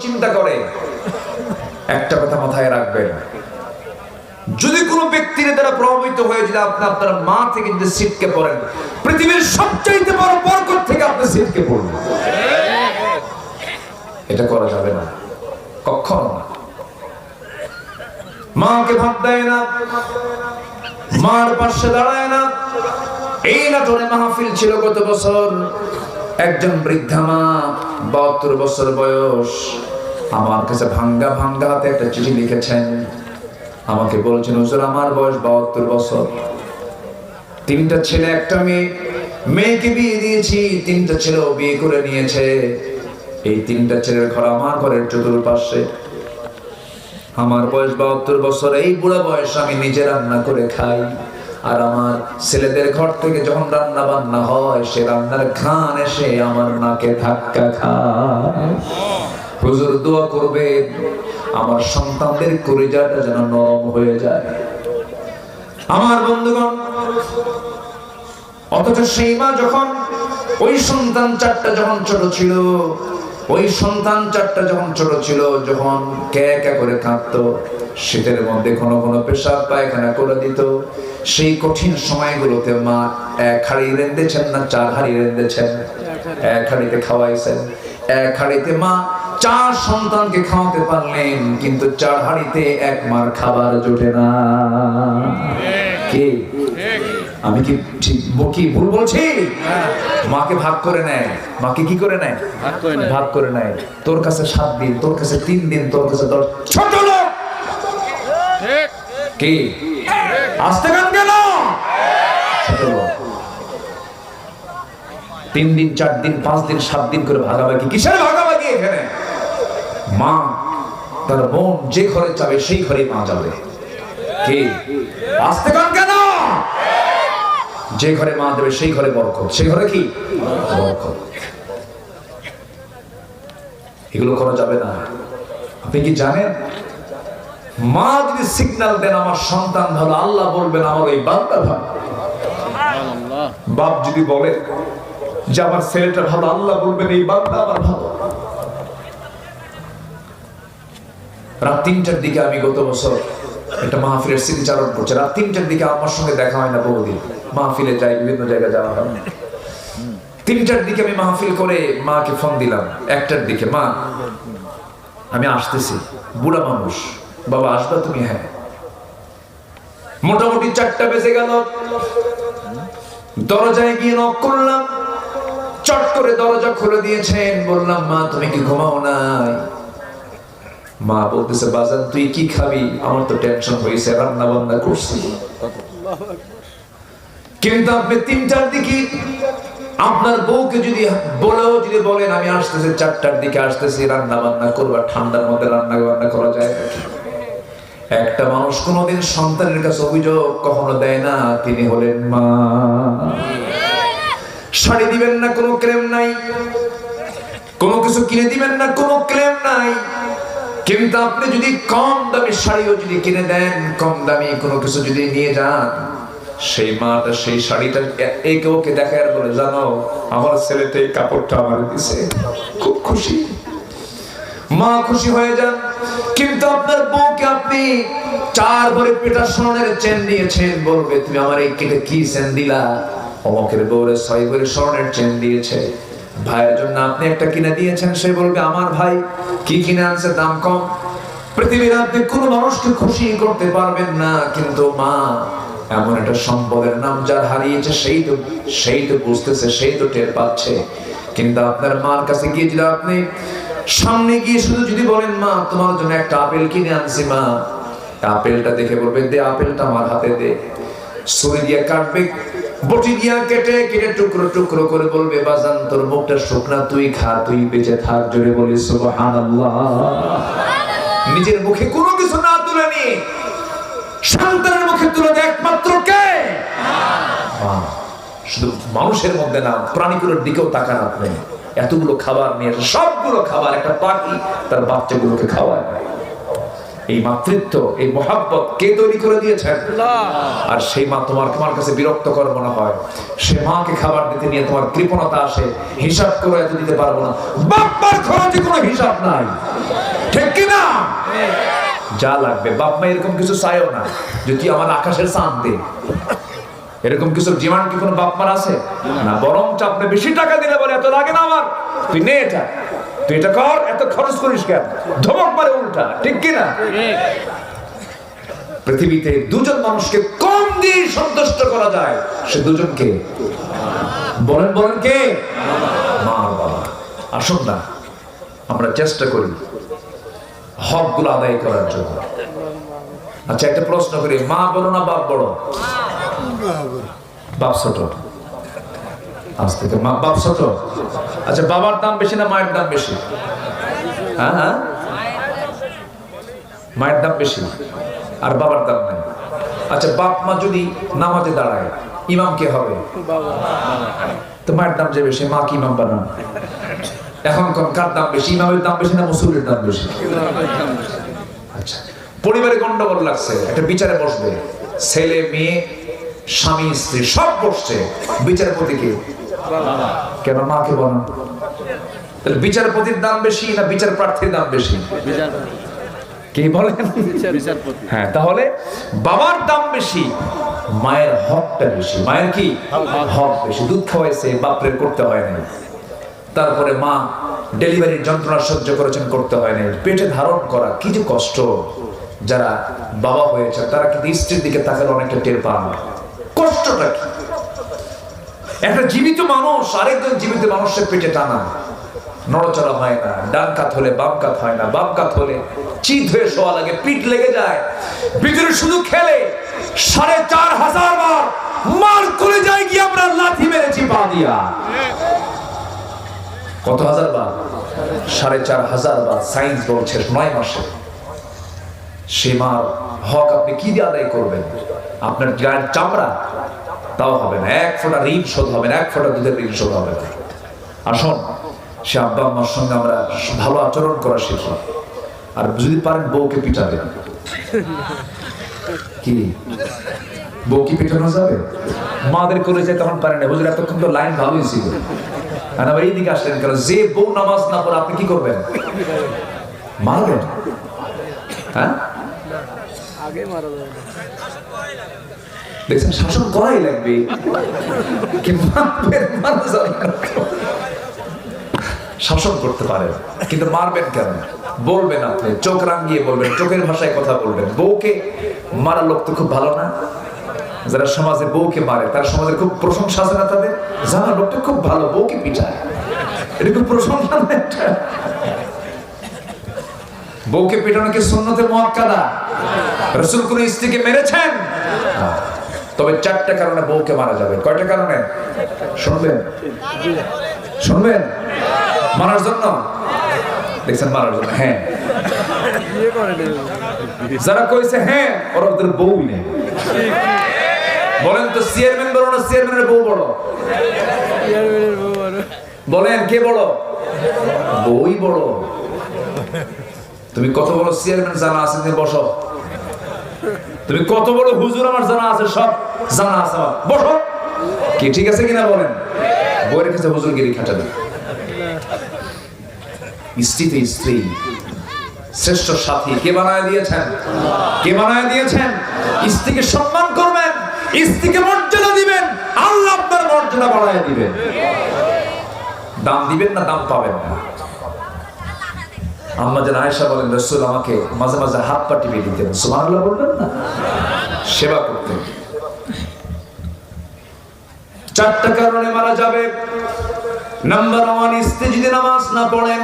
চিন্তা করে। একটা কথা মাথায় রাখবেন। যদি কোনো ব্যক্তির দ্বারা প্রভাবিত হয়ে যদি আপনি আপনার মা থেকে যদি সিটকে পড়েন, পৃথিবীর সবচাইতে বড় বরকত থেকে আপনি সিটকে পড়বেন। এটা করা যাবে না। কখনো না। মাকে ভাত দেয় না। মার পাশে দাঁড়ায় না। এই নাটনে মাহফিল ছিল গত বছর। একজন বৃদ্ধা মা, বাহাত্তর বছর বয়স। আমার কাছে ভাঙ্গা ভাঙ্গা হাতে একটা চিঠি লিখেছেন। আমাকে বলছেন, হুজুর, আমার বয়স বাহাত্তর বছর। তিনটা ছেলে, একটা মেয়ে। মেয়েকে বিয়ে দিয়েছি, তিনটা ছেলেও বিয়ে করে নিয়েছে। এই তিনটা ছেলের ঘর আমার ঘরের চতুর্পাশে। আমার বয়স বাহাত্তর বছর, এই বুড়া বয়স আমি নিজে রান্না করে খাই। আর আমার ছেলেদের ঘর থেকে যখন রান্না বান্না হয়, সে রান্নার ঘ্রাণ এসে আমার নাকে ধাক্কা খায়। হুজুর দোয়া করবে, আমার সন্তানদের কলিজাটা যেন নরম হয়ে যায়। আমার বন্ধুগণ, অথচ সেই মা যখন ওই সন্তান চারটা যখন ছোট ছিল, ওই সন্তান চারটা যখন ছোট ছিল, যখন কে কে করে কাঁদতো, শীতের মধ্যে কোনো কোনো পেশাব পায়খানা করে দিত। সেই কঠিন সময়গুলোতে মা এক হাড়ি রেঁধেছেন না, চার হাড়ি রেঁধেছেন? এক হাড়িতে খাওয়াইছেন। এক হাড়িতে মা চার সন্তানকে খাওয়াতে পারলেন কিন্তু চার হাড়িতে এক মার খাবার জোটে না। কে? আমি কি ঠিক কি ভুল বলছি? মাকে ভাগ করে নেয়। মাকে কি করে নেয়? ভাগ করে নেয়। তোর কাছে সাত দিন তোর কাছে তিন দিন তোর কাছে দশ। ছোট লোক! কি? আসতে গান কেন ছোট লোক। তিন দিন চার দিন পাঁচ দিন সাত দিন করে ভাগাভাগি। কিসের ভাগাভাগি এখানে? মা তার বোন যে ঘরে যাবে সেই ঘরে মা যাবে। কি? আসতে গান কেন? যে ঘরে মা দেবে সেই ঘরে বরকত। সেই ঘরে কি? বরকত। এগুলো করা যাবে না। আপনি কি জানেন? মা যদি সিগন্যাল দেন আমার সন্তান ভালো আল্লাহ বলবেন আমার এই বান্দা ভালো। বাপ যদি বলে যে আমার ছেলেটা ভালো আল্লাহ বলবেন এই বান্দা আমার ভালো। রাত তিনটার দিকে আমি গত বছর একটা মাহফিলের স্মৃতিচারণ করছে। রাত তিনটার দিকে আমার সঙ্গে দেখা হয় না বহুদিন। মাহফিলে যাই, বিভিন্ন জায়গায় যাওয়া হয়। তিনটার দিকে আমি মাহফিল করে মাকে ফোন দিলাম। একটার দিকে, মা, আমি আসতেছি। বুড়া মানুষ। বাবা, আসবা তুমি? হ্যাঁ। মোটামুটি চারটা বেজে গেল। দরজায় গিয়ে নক করলাম। চট করে দরজা খুলে দিয়েছেন। বললাম, মা, তুমি কি ঘুমাও নাই? মা বলতেছে, বাজান, তুই কি খাবি? আমার তো টেনশন হয়েছে রান্না বান্না করছি। কিন্তু আপনি তিনটার দিকে, আপনার বউকে যদি বলেও যদি বলেন, আমি আসতেছি চারটার দিকে, আসতেছি রান্না বান্না করবা ঠান্ডার মধ্যে রান্না বান্না করা যায় একটা মানুষ কোনোদিন সন্তানের কাছে অভিযোগ কখনো দেয় না, তিনি হলেন মা। শাড়ি দিবেন না, কোনো ক্লেম নাই। কোনো কিছু কিনে দিবেন না, কোনো ক্লেম নাই। কিন্তু আপনি যদি কম দামি শাড়িও যদি কিনে দেন, কম দামি কোনো কিছু যদি নিয়ে যান, সেই মাটা, সেই শাড়িটা একে ওকে দেখায় আর বলে, জানো, আমার ছেলেতে কাপড়টা আমার দিছে। খুব খুশি। মা খুশি হয়ে যান। কিন্তু আপনার বউকে আপনি চার ভরে পেটা স্বর্ণের চেন দিয়েছেন, বলবে, তুমি আমার এই কেটে কি চেন দিলা? অমকের বউরে ছয় ভরে স্বর্ণের চেন দিয়েছে। ভাইয়ের জন্য আপনি একটা কিনে দিয়েছেন, সে বলবে, আমার ভাই কি কিনে আনছে, দাম কম? পৃথিবীর আপনি কোনো মানুষকে খুশি করতে পারবেন না, কিন্তু মা, এমন একটা সম্পদের নাম যার হারিয়েছে, সেই তো সেই তো বুঝতেছে, সেই তো টের পাচ্ছে। কিন্তু আপনার মার কাছে গিয়ে যদি আপনি সামনে গিয়ে শুধু যদি বলেন, মা, তোমার জন্য একটা আপেল কিনে আনছি, মা। আপেলটা দেখে বলবে, দে, আপেলটা আমার হাতে দে। ছুরি দিয়ে কাটবে বটি দিয়া কেটে কেটে টুকরো টুকরো করে বলবে বাজান তোর মুখটা শুকনা তুই খা তুই বেঁচে থাক। জোরে বলি সুবহানাল্লাহ। নিজের মুখে কোনো কিছু না তুলে নি। সন্তানের মুখে তুলে দেয় একমাত্র কে? শুধু মানুষের মধ্যে না প্রাণীগুলোর দিকেও তাকান আপনি। এতগুলো খাবার নিয়ে সবগুলো খাবার একটা পাখি তার বাচ্চাগুলোকে খাওয়ায়। এই মাতৃত্ব এই মহাব্বত কে তৈরি করে দিয়েছেন? আর সেই মা তোমার তোমার কাছে বিরক্ত করে মনে হয়। সে মাকে খাবার দিতে নিয়ে তোমার কৃপণতা আসে। হিসাব করে এত দিতে পারব না। বাপ্পার খরচে কোনো হিসাব নাই। যা লাগবে। বাপ মা এরকম কিছু চাইও না যে তুই আমার আকাশের চাঁদ দে। এরকম কিছু ডিমান্ড কি কোনো বাপ মার আছে? না বরং আপনি বেশি টাকা দিলে বলে এত লাগে না আমার। তুই নে এটা। তুই এটা কর, এত খরচ করিস কেন? ধমক মারে উল্টা, ঠিক কি না পৃথিবীতে দুজন মানুষকে কম দিয়ে সন্তুষ্ট করা যায়, সে দুজনকে বলেন বলেন কে? মা বাবা। আসুন না, আমরা চেষ্টা করি হকগুলো আদায় করার জন্য। আচ্ছা একটা প্রশ্ন করি, মা বড় না বাপ বড়? বাপ ছোট। আজ থেকে মা, বাপ ছোট? আচ্ছা বাবার দাম বেশি না মায়ের দাম বেশি? হ্যাঁ হ্যাঁ? মায়ের দাম বেশি আর বাবার দাম নাই। আচ্ছা বাপ মা যদি নামাজে দাঁড়ায়, ইমাম কে হবে? তো মায়ের দাম যে বেশি, মা কি ইমাম বানান এখন কার দাম বেশি, ইমামের দাম বেশি না মুসুলের দাম বেশি? আচ্ছা পরিবারে গন্ডগোল লাগছে, একটা বিচারে বসবে, ছেলে, মেয়ে, স্বামী, স্ত্রী, সব বসছে বিচারপতি কে কেন মাকে বলেন? তাহলে বিচারপতির দাম বেশি না বিচার প্রার্থীর দাম বেশি? কি বলেন? হ্যাঁ তাহলে বাবার দাম বেশি মায়ের হকটা বেশি। মায়ের কি? হক। বেশি। দুধ খাওয়াইছে বাপরের করতে হয় না তারপরে মা ডেলিভারির যন্ত্রণা সহ্য করেছেন করতে হয় না পেটে ধারণ করা কি যে কষ্ট। যারা বাবা হয়েছে তারা কিন্তু স্ত্রীর দিকে তাকালে অনেকটা টের পান। কষ্টটা কি? একটা জীবিত মানুষ, আরেকজন জীবিত মানুষের পেটে টানা। নড়চড়া হয় না, ডান কাত হলে বাম কাত হয় না, বাম কাত হলে চিত হয়ে শোয়া লাগে, পিঠ লেগে যায়। ভিতরে শুধু খেলে, সাড়ে চার হাজার বার মার করে যায় গিয়ে আমরা লাথি মেরেছি পা দিয়া। কত হাজার বার? সাড়ে চার হাজার বার সায়েন্স বলছে নয় মাসে। সে মার হক আপনি কি দিয়ে আদায় করবেন? আপনার গায়ের চামড়া তাও হবে না। এক ফোঁটা ঋণ শোধ হবে না, এক ফোঁটা দুধের ঋণ শোধ হবে না। আসুন সে আব্বা আম্মার সঙ্গে আমরা ভালো আচরণ করা শিখি। আর যদি পারেন বউকে পিটাবেন। কি? বউ কি পিটানো যাবে? মাদের করে যে তখন পারেন না। হুজুর, এতক্ষণ তো লাইন ভালোই ছিল। আর আবার এইদিকে আসলেন কেন? যে বউ নামাজ না পড়ে, আপনি কি করবেন? মারবেন? হ্যাঁ? আগে দেখছেন, শাসন করাই লাগবে। শাসন করতে পারেন, কিন্তু মারবেন কেন? বলবেন আপনি, চোখ রাঙিয়ে বলবেন, চোখের ভাষায় কথা বলবেন। বউকে মারা লোক তো খুব ভালো না। যারা সমাজে বউকে মারে, তারা সমাজের খুব প্রশংসা আছে না তাদের? জানা লোকটা খুব ভালো, বউকে পিটায়। এটা খুব প্রশংসা না একটা? বউকে পিটানো কি সুন্নতে মুআক্কাদা রাসূল কোন স্ত্রীকে মেরেছেন। তবে চারটা কারণে বউকে মারা যাবে। কয়টা কারণে? শুনবেন। শুনবেন? মারার জন্য? দেখছেন মারার জন্য হ্যাঁ। যারা কইছে হ্যাঁ ওরা বউ নেই। বলেন তো, চেয়ারম্যান বড় না চেয়ারম্যানের বউ বড়? বলেন, কে বড়? বই বড়। তুমি কত বড় চেয়ারম্যান জানা আছে তুমি বসো। তুমি কত বড় হুজুর আমার জানা আছে, সব জানা আছে বসো। কি, ঠিক আছে কিনা বলেন? বইয়ের কাছে হুজুরগিরি খাটাবে স্ত্রীতে স্ত্রী, শ্রেষ্ঠ সাথী, কে বানায় দিয়েছেন? কে বানায় দিয়েছেন? স্ত্রীকে সম্মান করবেন, স্ত্রীকে মর্যাদা দিবেন, আল্লাহ আপনার মর্যাদা বাড়ায় দিবেন। দাম দিবেন না দাম পাবেন না? আম্মা যেন আয়েশা বলেন, রসুল আমাকে মাঝে মাঝে হাত পা টিপে দিতেন। সুবহানাল্লাহ বলবেন না? সেবা করতেন। চারটা কারণে মারা যাবে। নাম্বার ওয়ান স্ত্রী যদি নামাজ না পড়েন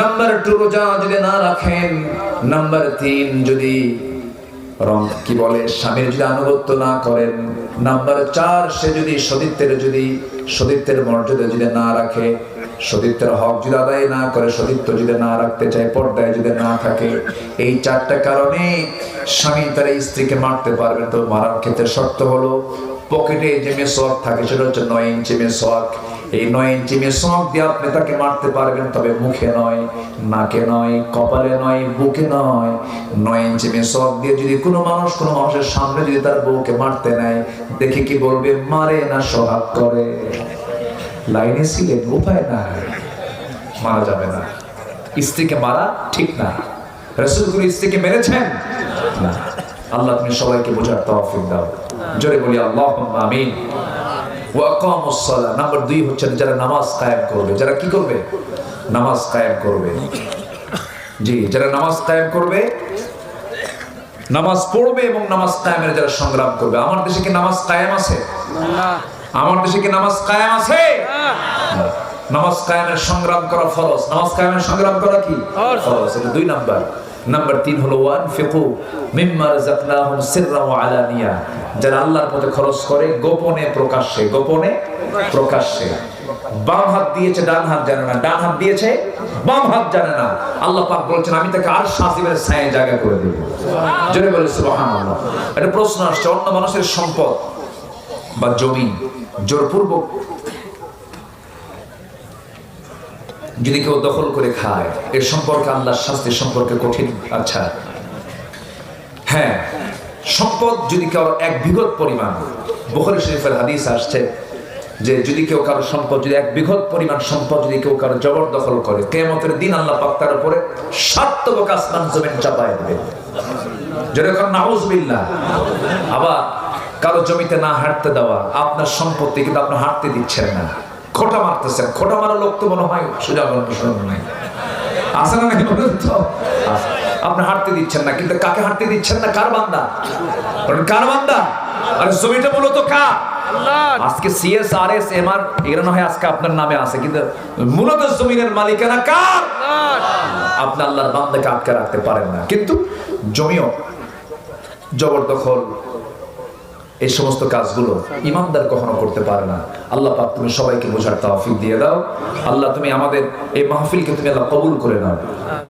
নাম্বার টু রোজা যদি না রাখেন নাম্বার তিন যদি রং কি বলে, স্বামীর যদি আনুগত্য না করেন নাম্বার চার, সে যদি সতীত্বের যদি সতীত্বের মর্যাদা যদি না রাখে, সতীত্বের হক যদি আদায় না করে, সতীত্ব যদি না রাখতে চায়, পর্দায় যদি না থাকে, এই চারটা কারণে স্বামী তার স্ত্রীকে মারতে পারবেন তো মারার ক্ষেত্রে শর্ত হলো পকেটে যে মেসোয়াক থাকে, সেটা হচ্ছে নয় ইঞ্চি মেসোয়াক। এই নয় ইঞ্চি মেসোয়াক দিয়ে আপনি তাকে মারতে পারবেন, তবে মুখে নয়, নাকে নয়, কপালে নয়, বুকে নয়। নয় ইঞ্চি মেসোয়াক দিয়ে যদি কোনো মানুষ, কোনো মানুষের সামনে যদি তার বউকে মারতে নেয়, দেখে কি বলবে, মারে না, সোহাগ করে। লাইনে ছিলেন, উপায় না মারা যাবে না। স্ত্রীকে মারা ঠিক না। রসুল কোন স্ত্রীকে মেরেছেন? আল্লাহ তুমি সবাইকে বোঝার তৌফিক দাও। জোরে বলি আল্লাহ আমিন। নাম্বার দুই হচ্ছে যারা নামাজ কায়েম করবে। যারা কি করবে? নামাজ কায়েম করবে। জি যারা নামাজ কায়েম করবে নামাজ পড়বে এবং নামাজ কায়েমের যারা সংগ্রাম করবে। আমার দেশে কি নামাজ কায়েম আছে? আমার দেশে কি নামাজ কায়েম আছে? নামাজ কায়েমের সংগ্রাম করা ফরজ। নামাজ কায়েমের সংগ্রাম করা কি। ফরজ। এটা দুই নাম্বার। নাম্বার তিন হলো ওয়ান ফিকু মিম্মা রাযাকনাহুম সিররা ওয়া আলানিয়া। যারা আল্লাহর পথে খরচ করে, গোপনে প্রকাশ্যে গোপনে প্রকাশ্যে। বাম হাত দিয়েছে, ডান হাত জানে না। ডান হাত দিয়েছে, বাম হাত জানে না। আল্লাহ পাক বলছেন, আমি তাকে আর শাসিবের ছায়ে জায়গা করে দেব। জোরে বলে, সুবহানাল্লাহ। একটা প্রশ্ন আসছে, অন্য মানুষের সম্পদ বা জমি জোরপূর্বক যদি কেউ দখল করে খায়, এর সম্পর্কে আল্লাহর শাস্তি সম্পর্কে কঠিন? আচ্ছা। হ্যাঁ সম্পদ যদি কেউ এক বিঘত পরিমাণ, বুখারী শরীফের হাদিস আসছে যে যদি কেউ কারও সম্পদ, যদি এক বিঘত পরিমাণ সম্পদ যদি কেউ কারও জবরদখল করে কেমতের দিন আল্লাহ পাক তার উপরে সাতবক আসমান জমিন চাপায় দেবে যেরকম নাউজবিল্লাহ। আবার কারও জমিতে না হাঁটতে দেওয়া, আপনার সম্পত্তি কিন্তু আপনার হাঁটতে দিচ্ছেন না। খোটা মারতেছেন খোটা মারা লোক তো মনে হয় সোজা গল্প শুনুন নাই। আছে না নাকি বলুন তো? আপনি হাঁটতে দিচ্ছেন না কিন্তু কাকে হাঁটতে দিচ্ছেন না? কার বান্দা? কার বান্দা? আরে জমিটা মূলত কার? আজকে CS R S M R এগুলো না হয় আজকে আপনার নামে আছে কিন্তু মূলত জমিনের মালিকানা কার? আপনি আল্লাহর বান্দাকে আটকে রাখতে পারেন না। কিন্তু জমিও জবরদখল এই সমস্ত কাজগুলো ইমানদার কখনো করতে পারে না। আল্লাহ পাক তুমি সবাইকে বোঝার তাওফিক দিয়ে দাও। আল্লাহ তুমি আমাদের এই মাহফিলকে তুমি আল্লাহ কবুল করে নাও।